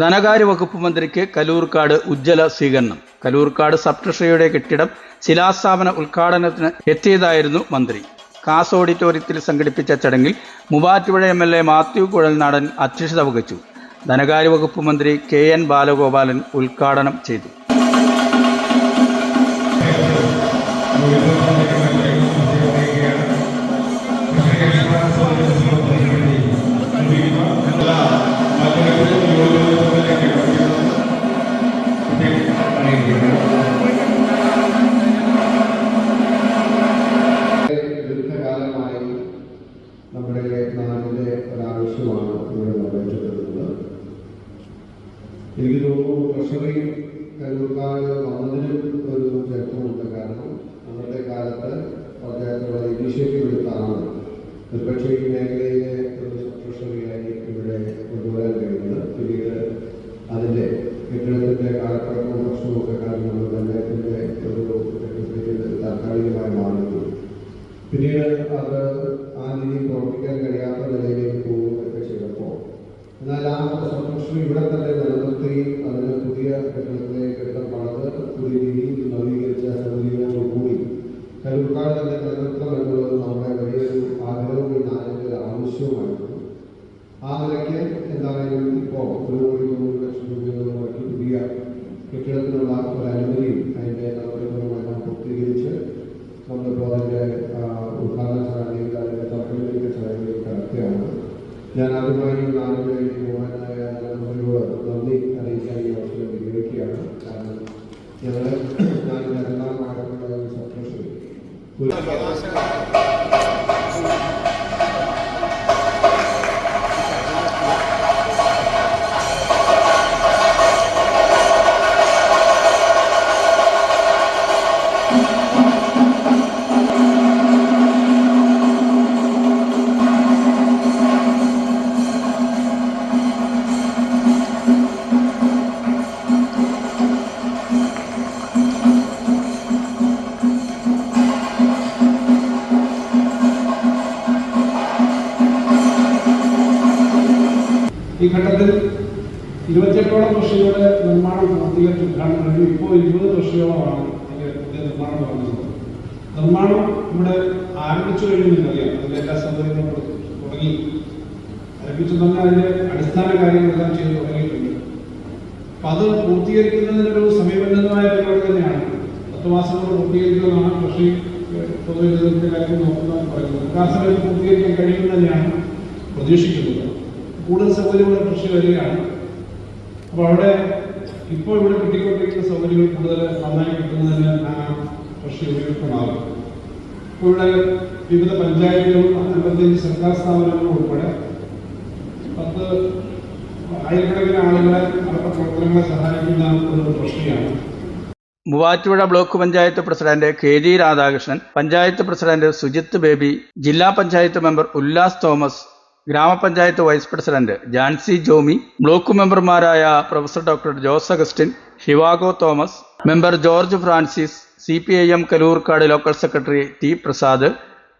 ധനകാര്യ വകുപ്പ് മന്ത്രിക്ക് കലൂർക്കാട് ഉജ്ജ്വല സ്വീകരണം. കലൂർക്കാട് സബ് ട്രഷറിയുടെ കെട്ടിടം ശിലാസ്ഥാപന ഉദ്ഘാടനത്തിന് എത്തിയതായിരുന്നു മന്ത്രി. കാസ് ഓഡിറ്റോറിയത്തിൽ സംഘടിപ്പിച്ച ചടങ്ങിൽ Muvattupuzha M L A Mathew Kuzhalnadan അധ്യക്ഷത വഹിച്ചു. ധനകാര്യ വകുപ്പ് മന്ത്രി കെ എൻ ബാലഗോപാലൻ ഉദ്ഘാടനം ചെയ്തു. നമ്മുടെ നാടിന്റെ ഒരാവശ്യമാണ് ഇവിടെ നിറവേറ്റപ്പെടുന്നത് എനിക്ക് തോന്നുന്നു ട്രഷറി കല്ലൂർക്കാട് വന്നതിനും ഒരു ചരിത്രമുണ്ട് കാരണം അന്നത്തെ കാലത്ത് പഞ്ചായത്തുള്ള ഇനീഷ്യേറ്റീവ് എടുത്താണ് ഒരുപക്ഷെ മേഖലയിലെ ഒരു ട്രഷറിയായി ഇവിടെ കൊണ്ടുവരാൻ കഴിയുന്നത് പിന്നീട് അതിന്റെ കെട്ടിടത്തിന്റെ കാലപ്പഴക്കവും പ്രശ്നമൊക്കെ കാരണം നമ്മൾ പഞ്ചായത്തിന്റെ ഒരു സെക്രട്ടറിയേറ്റ് താൽക്കാലികമായി മാറുന്നു പിന്നീട് അത് നിലയിലേക്ക് പോവുകയൊക്കെ ചെയ്തപ്പോൾ എന്നാൽ ആ സംരക്ഷണം ഇവിടെ തന്നെ നിലനിർത്തുകയും അതിന് പുതിയ കെട്ടിടത്തിലെ കെട്ടിടം പണിത് പുതിയ രീതിയിൽ നവീകരിച്ച സൗകര്യങ്ങളോട് കൂടി കരുക്കാട് നിലനിർത്തണം എന്നുള്ളത് നമ്മുടെ വലിയൊരു ആഗ്രഹവും ഈ നാടിന്റെ ആവശ്യവുമായിരുന്നു. ആ നിലയ്ക്ക് എന്തായാലും ഇപ്പോൾ ഒരു കോടി തൊണ്ണൂറ് ലക്ഷം രൂപയോളം പുതിയ കെട്ടിടത്തിനുള്ള ഒരു അനുമതിയും അതിന്റെ ആദ്യമായി നാടിന്റെ ബഹുമാനായ നന്ദിയോട് നന്ദി അറിയിക്കാൻ ഈ അവസരം ഉപയോഗിക്കുകയാണ് കാരണം ഞങ്ങൾ ഞാനിന്റെ രണ്ടാം ആഴമുള്ള ഒരു ഈ ഘട്ടത്തിൽ ഇരുപത്തിയെട്ടോളം കൃഷികളുടെ നിർമ്മാണം പൂർത്തീകരിച്ച് ഉദ്ഘാടനം കഴിഞ്ഞു ഇപ്പോൾ ഇരുപത് കൃഷിയോളമാണ് ഇതിന്റെ പുതിയ നിർമ്മാണം തുടങ്ങുന്നത്. നിർമ്മാണം ഇവിടെ ആരംഭിച്ചു കഴിഞ്ഞു എന്നറിയാം അതിന്റെ എല്ലാ സൗകര്യങ്ങളും തുടങ്ങി. ആരംഭിച്ചു തന്നെ അതിന്റെ അടിസ്ഥാന കാര്യങ്ങളെല്ലാം ചെയ്തു തുടങ്ങിയിട്ടുണ്ട്. അപ്പൊ അത് പൂർത്തീകരിക്കുന്നതിനൊരു സമീപനമായ പരിപാടി തന്നെയാണ്. പത്ത് മാസം കൊണ്ട് പൂർത്തീകരിക്കുന്നതാണ്. കൃഷി ഏഹ്, പൊതുവെ ഇതിന്റെ കാര്യം നോക്കുന്നതെന്ന് പറയുന്നത്. ആ സമയത്ത് പൂർത്തീകരിക്കാൻ കഴിയുമെന്ന് തന്നെയാണ് പ്രതീക്ഷിക്കുന്നത്. കൂടുതൽ സൗകര്യമുള്ള കൃഷി വരികയാണ്. അപ്പോൾ അവിടെ ഇപ്പോൾ ഇവിടെ കിട്ടിക്കൊണ്ടിരിക്കുന്ന സൗകര്യങ്ങൾ കൂടുതൽ നന്നായി കിട്ടുന്നതിന് ആ കൃഷി ഉപയുക്തമാകും ഇപ്പോൾ ഇവിടെ വിവിധ പഞ്ചായത്തുകളും അൻപത്തിയഞ്ച് സർക്കാർ സ്ഥാപനങ്ങളും ഉൾപ്പെടെ പത്ത് ആയിരക്കണക്കിന് ആളുകളെ അവരുടെ പ്രവർത്തനങ്ങളെ സഹായിക്കുന്ന ഒരു കൃഷിയാണ്. Muvattupuzha block panchayat president K G Radhakrishnan panchayat president Sujith Baby ജില്ലാ പഞ്ചായത്ത് മെമ്പർ ഉല്ലാസ് തോമസ് ഗ്രാമപഞ്ചായത്ത് vice president Jancy Jomy block മെമ്പർമാരായ professor doctor Jose Augustine Zhivago Thomas member George Francis C P I M Kalloorkad local secretary T Prasad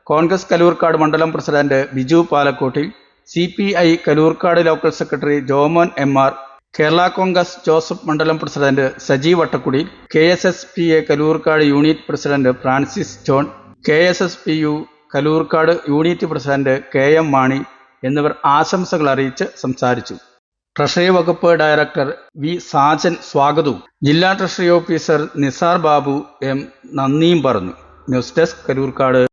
Congress Kalloorkad മണ്ഡലം president Biju Palakkottil C P I Kalloorkad local secretary Jomon M R Kerala Congress Joseph മണ്ഡലം president Saji Vattakudy K S S P A Kalloorkad unit president Francis John K S S P U Kalloorkad unit president K M Mani എന്നിവർ ആശംസകൾ അറിയിച്ച് സംസാരിച്ചു. Treasury വകുപ്പ് director V Sajan സ്വാഗതവും. ജില്ലാ treasury officer Nisar Babu M നന്ദിയും പറഞ്ഞു. News desk Kaloorkad